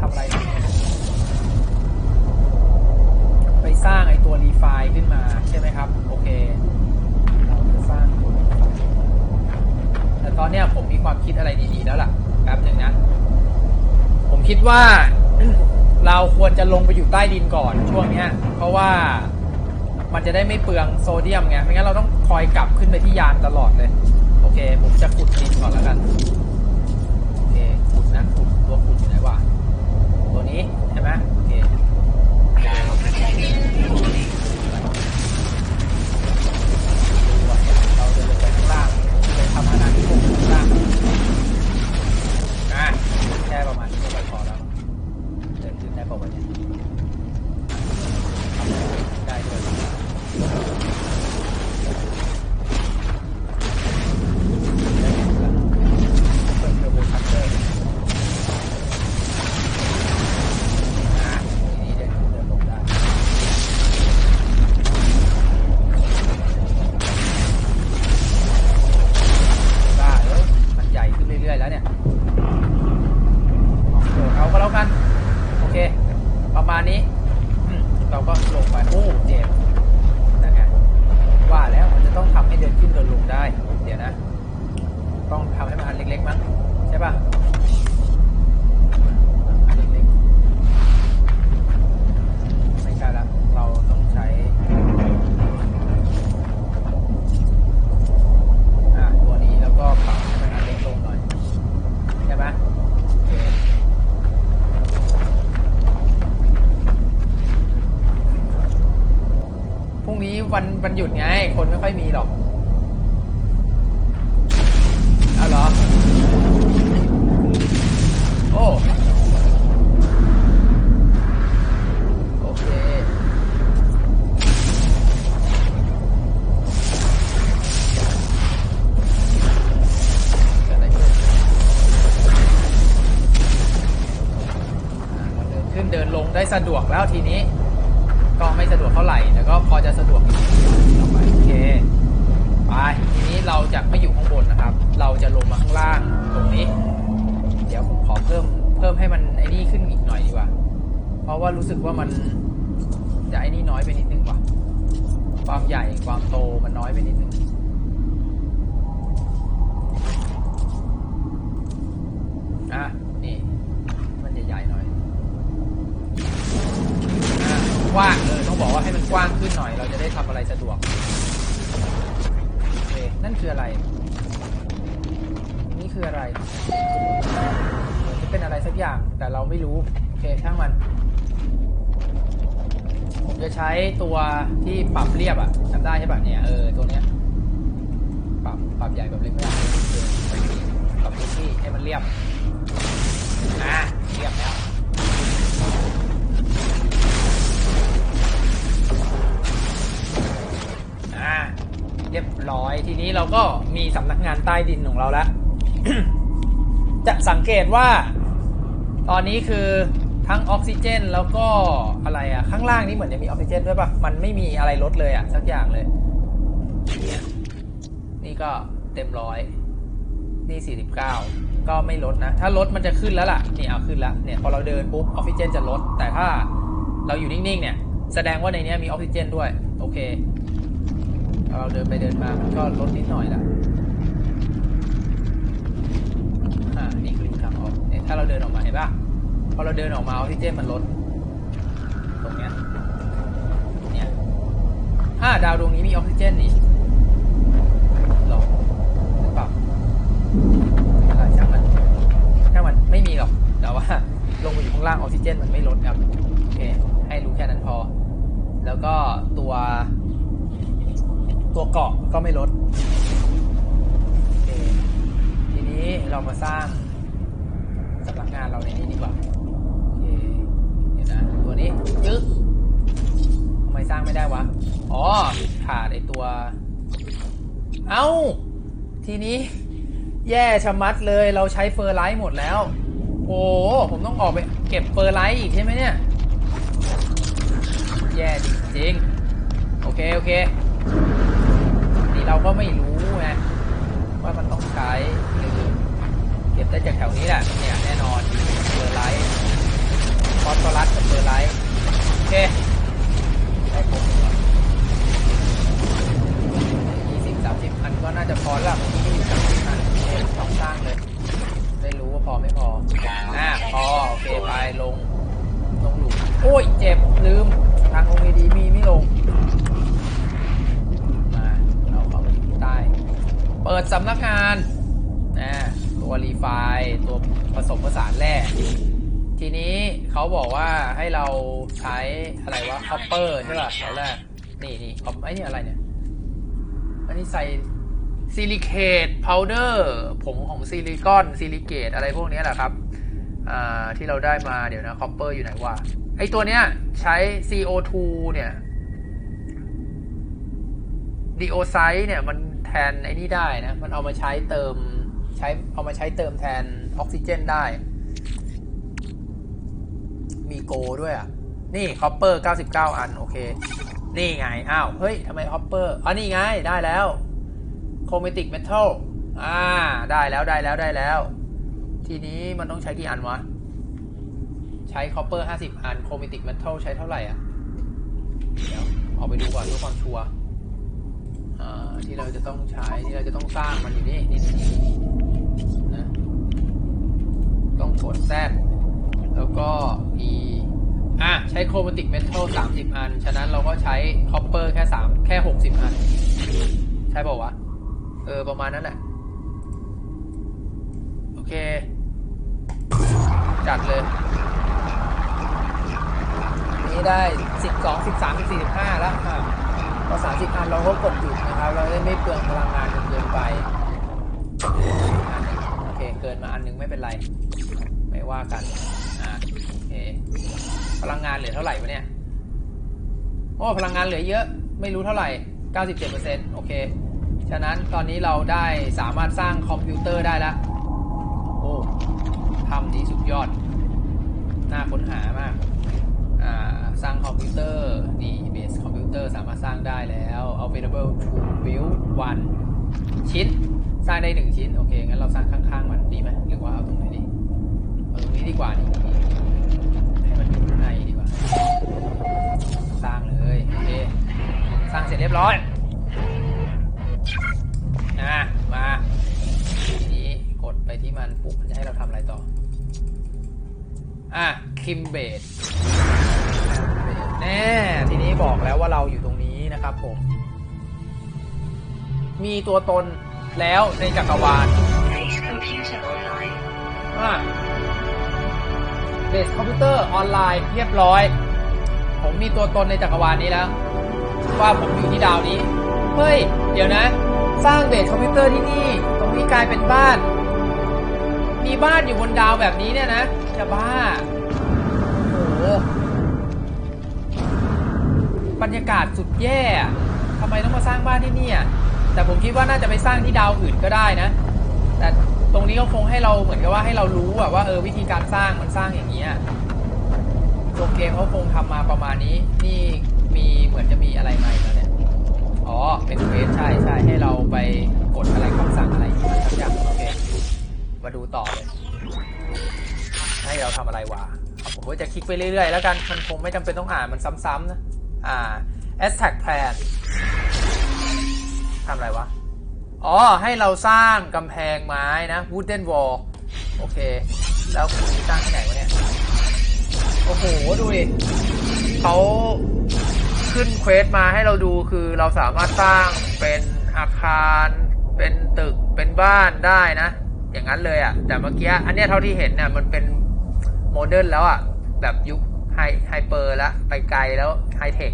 ทำอะไรไปสร้างไอตัวรีไฟล์ขึ้นมาใช่ไหมครับ โอเค เราจะสร้างตัว refine แต่ตอนเนี้ยผมมีความคิดอะไรดีๆแล้วล่ะแป๊บหนึ่งนะ ผมคิดว่าเราควรจะลงไปอยู่ใต้ดินก่อนช่วงเนี้ย เพราะว่ามันจะได้ไม่เปลืองโซเดียมไง ไม่งั้นเราต้องคอยกลับขึ้นไปที่ยานตลอดเลย โอเค ผมจะขุดดินก่อนแล้วกัน โอเค ขุดนะขุดตัวขุดอยู่ไหนวะ ตัวนี้ใช่ไหมโอเคเราเดินลงไปข้างล่างไปทำอาณานิคมข้างล่างนะแค่ประมาณนี้ก็พอแล้วเดินขึ้นได้ปะว ขึ้นเรื่อยๆแล้วเนี่ยโดดเอาก็แล้วกัน โอเค ประมาณนี้อืมเราก็ลงไป โอ้ เจ็บนั่นไงว่าแล้วมันจะต้องทำให้เดินขึ้นเดินลงได้ เดี๋ยวนะ ต้องทำให้มันอันเล็กๆมั้งใช่ป่ะอันเล็กๆไม่ใช่ละ เราต้องใช้ อะตัวนี้แล้วก็ปรับให้มันอันเล็กลงหน่อย ใช่ไหมโอเคพรุ่งนี้ วันหยุดไง ไม่อยู่ข้างบนนะครับ เราจะลงมาข้างล่างตรงนี้ เดี๋ยวผมขอเพิ่มเพิ่มให้มันไอ้นี่ขึ้นอีกหน่อยดีกว่า เพราะว่ารู้สึกว่ามันจะไอ้นี่น้อยไปนิดนึงว่ะ ความใหญ่ความโตมันน้อยไปนิดนึงอะนี่ มันจะใหญ่หน่อยอะกว้างเออต้องบอกว่าให้มันกว้างขึ้นหน่อย เราจะได้ทำอะไรสะดวก นั่นคืออะไร นี่คืออะไรมือนจะเป็นอะไรสักอย่างแต่เราไม่รู้โอเคช่างมัน ผมจะใช้ตัวที่ปรับเรียบอะจำได้ใช่ป่ะเนี่ยเออตัวเนี้ยปรับปรับใหญ่แบบเล็กไม่ได้ปรับที่ให้มันเรียบอะ ทีนี้เราก็มีสำนักงานใต้ดินของเราแล้ว จะสังเกตว่า ตอนนี้คือทั้งออกซิเจนแล้วก็อะไรอะข้างล่างนี่เหมือนจะมีออกซิเจนด้วยปะมันไม่มีอะไรลดเลยอะสักอย่างเลย นี่ก็เต็มร้อย นี่ 49 ก็ไม่ลดนะ ถ้าลดมันจะขึ้นแล้วล่ะ นี่เอาขึ้นแล้ว เนี่ยพอเราเดินปุ๊บออกซิเจนจะลด แต่ถ้าเราอยู่นิ่งๆ เนี่ย แสดงว่าในนี้มีออกซิเจนด้วย โอเค เราเดินไปเดินมามันก็ลดนิดหน่อยละอ่า นี่คือทางออกเนี่ยถ้าเราเดินออกมาเห็นปะพอเราเดินออกมาออกซิเจนมันลด ตรงเนี้ย เนี่ยอ่าดาวดวงนี้มีออกซิเจนนี่หรอหรือเปล่าอะไรช่างมันช่างมันไม่มีหรอก แต่ว่าลงไปอยู่ข้างล่างออกซิเจนมันไม่ลดครับ โอเค ให้รู้แค่นั้นพอ แล้วก็ตัว ตัวเกาะก็ไม่ลดโอเคทีนี้เรามาสร้างสำนักงานเราในนี้ดีกว่าโอเคเดี๋ยวนะตัวนี้ยึกทำไมสร้างไม่ได้วะอ๋อขาดไอตัว เอ้า ทีนี้ แย่ชะมัดเลยเราใช้เฟอร์ไลท์หมดแล้ว โอ้ผมต้องออกไปเก็บเฟอร์ไลท์อีกใช่ไหมเนี่ย แย่จริงๆโอเค โอเค เราก็ไม่รู้ ให้เราใช้อะไรวะคอปเปอร์ใช่ป่ะตอนแรกนี่นี่คอปไอ้นี่อะไรเนี่ยอันนี้ใส่ซิลิเคตพาวเดอร์ผงของซิลิคอนซิลิเกตอะไรพวกนี้แหละครับอ่าที่เราได้มาเดี๋ยวนะคอปเปอร์อยู่ไหนวะไอตัวเนี้ยใช้ CO2 เนี่ยดีโอไซด์เนี่ยมันแทนไอ้นี่ได้นะ มันเอามาใช้เติมใช้เอามาใช้เติมแทนออกซิเจนได้ มีโกด้วยอะ นี่คอปเปอร์99 อัน โอเค นี่ไง อ้าว เฮ้ยทำไมคอปเปอร์อ๋อนี่ไง ได้แล้วโครเมติกเมทัลอ่า ได้แล้วได้แล้วได้แล้ว ทีนี้มันต้องใช้กี่อันวะ ใช้คอปเปอร์50 อันโครเมติกเมทัลใช้เท่าไหร่อะ เดี๋ยว เอาไปดูก่อนเพื่อความชัวร์อ่าที่เราจะต้องใช้ที่เราจะต้องสร้างมันอยู่นี่นี่นะต้องกด Z แล้วก็ E อะใช้โครมาติกเมทัล30อัน ฉะนั้นเราก็ใช้คอปเปอร์แค่3แค่60อัน ใช่ป่าวะ เออ ประมาณนั้นแหละโอเค จัดเลย นี่ได้12 13 14 15แล้วอะพอ30อันเราก็กดหยุดนะครับ เราได้ไม่เปลืองพลังงานจนเกินไปโอเค เกินมาอันหนึงไม่เป็นไร ไม่ว่ากัน พลังงานเหลือเท่าไหร่วะเนี่ย โอ้พลังงานเหลือเยอะ ไม่รู้เท่าไหร่ 97%โอเค ฉะนั้นตอนนี้เราได้สามารถสร้างคอมพิวเตอร์ได้แล้ว โอ้ทำดีสุดยอด น่าค้นหามาก อ่า สร้างคอมพิวเตอร์ นี่ base คอมพิวเตอร์สามารถสร้างได้แล้ว available to build one ชิ้น สร้างได้หนึ่งชิ้น โอเค งั้นเราสร้างข้างๆมันดีไหมหรือว่าเอาตรงไหนดี ตรงนี้ดีกว่านี่ให้มันอยู่ข้างในดีกว่า สร้างเลยโอเคสร้างเสร็จเรียบร้อยนะมาทีนี้กดไปที่มันปุ๊บมันจะให้เราทำอะไรต่อ อะคิมเบดแน่ทีนี้บอกแล้วว่าเราอยู่ตรงนี้นะครับผม มีตัวตนแล้วในจักรวาล Base computer online. อ่า เบสคอมพิวเตอร์ออนไลน์เรียบร้อย ผมมีตัวตนในจักรวาลนี้แล้ว ว่าผมอยู่ที่ดาวนี้ เฮ้ย เดี๋ยวนะ สร้างเบสคอมพิวเตอร์ที่นี่ ตรงนี้กลายเป็นบ้าน มีบ้านอยู่บนดาวแบบนี้เนี่ยนะ จะบ้าโอ้บรรยากาศสุดแย่ทำไมต้องมาสร้างบ้านที่นี่อะแต่ผมคิดว่าน่าจะไปสร้างที่ดาวอื่นก็ได้นะ แต่ ตรงนี้ก็คงให้เราเหมือนกับว่าให้เรารู้อะว่าเออวิธีการสร้างมันสร้างอย่างนี้ยตัวเกมเขาคงทำมาประมาณนี้ นี่มีเหมือนจะมีอะไรใหม่แล้วเนี่ย อ๋อ เป็นเควสใช่ใช่ให้เราไปกดอะไรคำสั่งอะไรมาสักอย่างโอเค มาดูต่อเลย ให้เราทำอะไรวะอะผมก็จะคลิกไปเรื่อยๆ แล้วกัน มันคงไม่จำเป็นต้องอ่านมันซ้ำๆนะ อ่า a s t a c plan ทำอะไรวะ อ๋อ ให้เราสร้างกำแพงไม้นะ wooden wall โอเค แล้วคุณสร้างที่ไหนวะเนี่ย โอ้โห ดูดิเขาขึ้นเควสมาให้เราดูคือเราสามารถสร้างเป็นอาคาร เป็นตึกเป็นบ้านได้นะ อย่างนั้นเลยอะ่ะ แต่เมื่อกี้อันเนี้ยเท่าที่เห็นเนี่ยมันเป็นโมเดิร์นแล้วอะ่ะ แบบยุคไฮไฮเปอร์ล้วไปไกลแล้วไฮเทค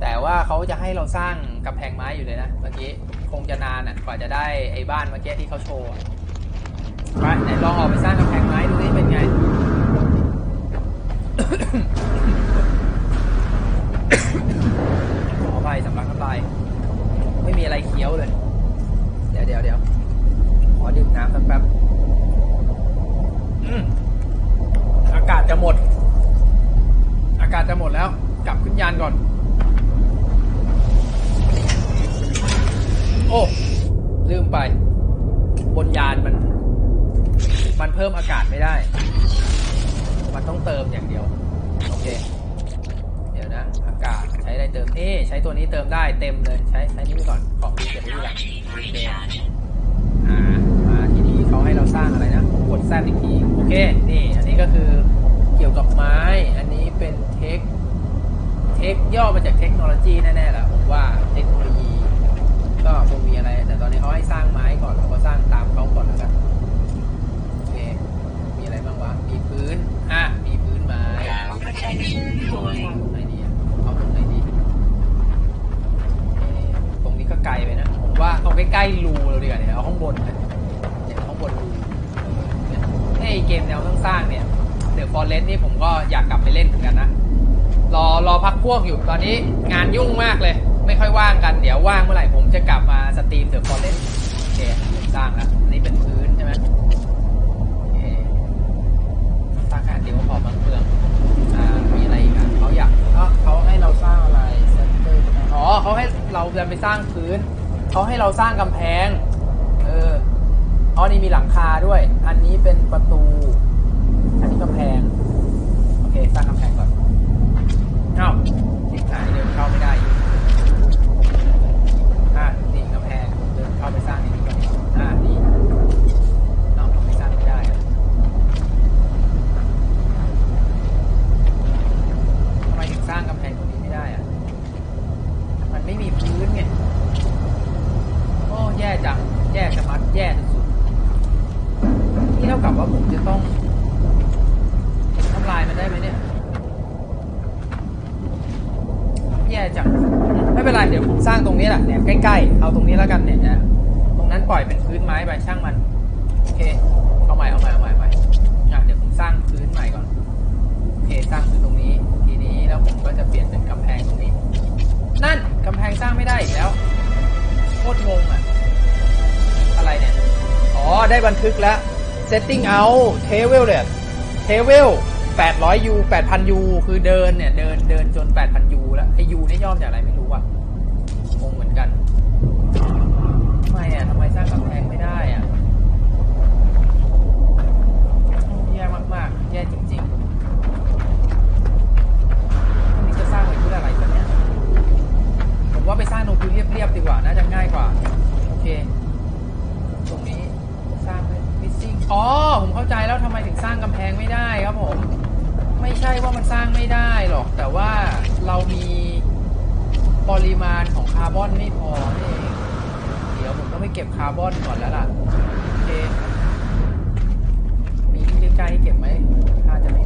แต่ว่าเขาจะให้เราสร้างกำแพงไม้อยู่เลยนะเมื่อกี้ คงจะนานอะกว่าจะได้ไอ้บ้านเมื่อกี้ที่เขาโชว์อะไปไหนลองออกไปสร้างกำ โอ้ ลืมไป บนยานมัน มันเพิ่มอากาศไม่ได้ มันต้องเติมอย่างเดียว โอเค เดี๋ยวนะ อากาศใช้ได้เติม เอ๊ใช้ตัวนี้เติมได้เต็มเลย ใช้ใช้นี้ไปก่อน ของดีเก็บไว้ที่หลังโอเคอ่ามาทีนี้เขาให้เราสร้างอะไรนะ กดแซดอีกที โอเค นี่ อันนี้ก็คือเกี่ยวกับไม้ อันนี้เป็นเทค เทคย่อมาจากเทคโนโลยีแน่ๆแหละผมว่าเทคโนโก็คงมีอะไร แต่ตอนนี้เขาให้สร้างไม้ก่อนเราก็สร้างตามเขาก่อนแล้วกันโอเคมีอะไรบ้างวะมีพื้นอะมีพื้นไม้ Protection ตรง falling. ไหนดีอะเอาตรงไหนดีเอ๊ะตรงนี้ก็ไกลไปนะผมว่าเอาใกล้ๆรูเราดีกว่าเนี่ยเอาข้างบนนะเนี่ยข้างบนรูเออเนี่ยไอ้เกมแนวต้องสร้างเนี่ยเดอะฟอร์เรสนี่ผมก็อยากกลับไปเล่นเหมือนกันนะรอรอพักพวกอยู่ตอนนี้งานยุ่งมากเลย ไม่ค่อยว่างกัน เดี๋ยวว่างเมื่อไหร่ผมจะกลับมาสตรีมเดอะฟอร์เรสโอเคสร้างแล้วอันนี้เป็นพื้นใช่ไหมโอเคสร้างแค่อันเดี๋ยวพอมั้งเปลืองอ่ามีอะไรอีกอะเขาอยากเขาเขาให้เราสร้างอะไรเซนเตอร์อ๋อเขาให้เราจะไปสร้างพื้นเขาให้เราสร้างกำแพง เอออ๋อนี่มีหลังคาด้วย อันนี้เป็นประตู อันนี้กำแพง โอเค สร้างกำแพงก่อนเอ้าทิศหายเดินเข้าไม่ได้อยู่อะนี่กำแพง เดินเข้าไปสร้างในนี้ก่อนดิอ่านี่เอ้าทำไมสร้างไม่ได้อะ ทำไมถึงสร้างกำแพงตรงนี้ไม่ได้อะมันไม่มีพื้นไง โอ้ แย่จัง แย่ชะมัดแย่สุดๆนี่เท่ากับว่าผมจะต้องทำลายมันได้ไหมเนี่ย แย่จังไม่เป็นไรเดี๋ยวผมสร้างตรงนี้แหละเนี่ยใกล้ๆ เอาตรงนี้แล้วกันเนี่ยนะตรงนั้นปล่อยเป็นพื้นไม้ไปช่างมัน โอเค บันทึกแล้ว setting out travel เลย travel 800 u 8,000 u คือเดินเนี่ย เดินเดินจน 8,000 u แล้วไอ้ u นี่ย่อมจากอะไรไม่รู้อะ ริมาณของคาร์บอนไม่พอนี่เอง เดี๋ยวผมต้องไปเก็บคาร์บอนก่อนแล้วล่ะ โอเค มีที่ใกล้ให้เก็บไหมถ้าจะไม่